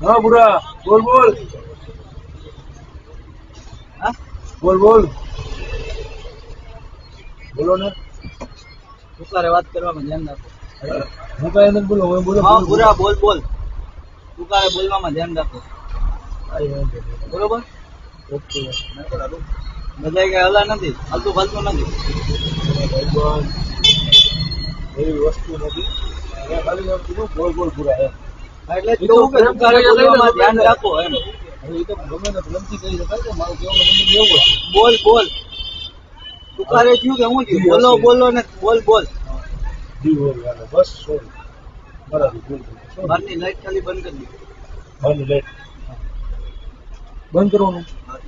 હા બુરા. બોલ બોલ. હા? બોલ બોલ. બોલો ને. તુકારે વાત કરવામાં ધ્યાન રાખો. હું. કઈ નથી બોલો હું બોલો હા બુરા બોલ. બોલ તુકારે બોલવામાં ધ્યાન રાખો. બરોબર? ઓકે. બધા કઈ હલા નથી હલતું ફાલતું નથી. એવી વસ્તુ નથી. ખાલી બોલ બોલ પૂરા એટલે જ કે ધ્યાન રાખો એમ. એ તો ગમે ને ગમતી કહી શકાય કે મારું કહેવાનું એવું બોલ બોલ. તુકારે થયું કે હું થયું? બોલો બોલો ને બોલ બોલ. જી બોલ યાર, બસ sorry. બરાબર બોલ બોલ. Sorry. બહારની લાઈટ ખાલી બંધ કરી દો બંધ લેટ બંધ કરવાનું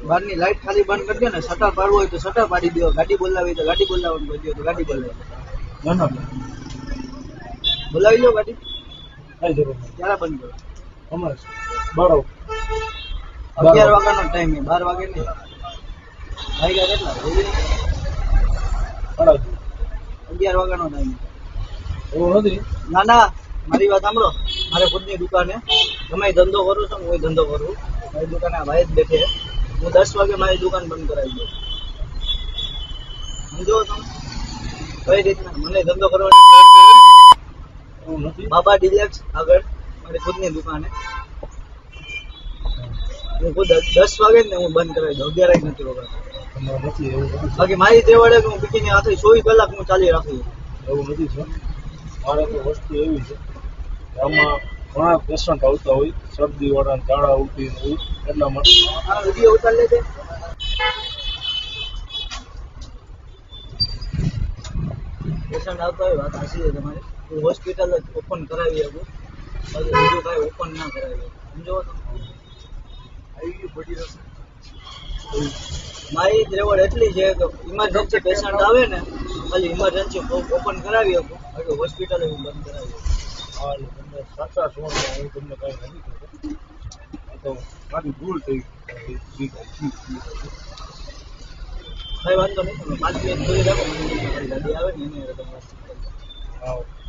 બહારની લાઈટ ખાલી બંધ કરી દો ને શટર પાડવું હોય તો શટર પાડી દો. ગાડી બોલાવી તો ગાડી બોલાવવાનું કહી દો તો ગાડી બોલાવી ના ના. બોલાવી લો ગાડી. ક્યારે બંધ બારો અગિયાર વાગ્યાનો ટાઈમ છે. બાર વાગે નહીં. વાગ્યા કેટલા? સાડા અગિયાર. અગિયાર વાગ્યાનો ટાઈમ એવું નથી? ના ના. મારી વાત સાંભળો. મારે ખુદની દુકાને. તમે ધંધો કરું છું હું ધંધો કરું. મારી દુકાને આ ભાઈ જ બેઠે હું દસ વાગે મારી દુકાન બંધ કરાવી દઉં. સમજો તમે? કઈ રીતના? મને ધંધો કરવાની છે. નથી. બાબા ડિલેક્સ આગળ મારી ખુદની દુકાને. હું ખુદ દસ વાગે ને હું બંધ કરાવી દઉં અગિયાર નથી નથી બાકી મારી તે વડે હું પીકીની હાથે ચોવીસ કલાક હું ચાલી રાખી એવું નથી સર મારે તો વસ્તુ એવી છે. આમાં ઘણા પેશન્ટ આવતા હોય શરદી વાળા ઝાડા ઉલટી હોય એટલા માટે. આ વીડિયો ઉતારી લેજે. પેશન્ટ આવતા હોય વાત હાસી છે તમારી. હોસ્પિટલ જ ઓપન કરાવી શકું બાકી બીજું કાંઈ ઓપન ના કરાવી સમજો મારી ત્રેવડ એટલી છે કે ઇમરજન્સી પેશન્ટ આવે ને ખાલી ઇમરજન્સી ઓપન કરાવી શકું બાકી હોસ્પિટલ હું બંધ કરાવી શકું તમને સાચા હું તમને કાંઈ નથી તો મારી ભૂલ થઈ. કઈ વાંધો નહીં તમે પાંચ મિનિટ સુધી રાખો. મારી ગાડી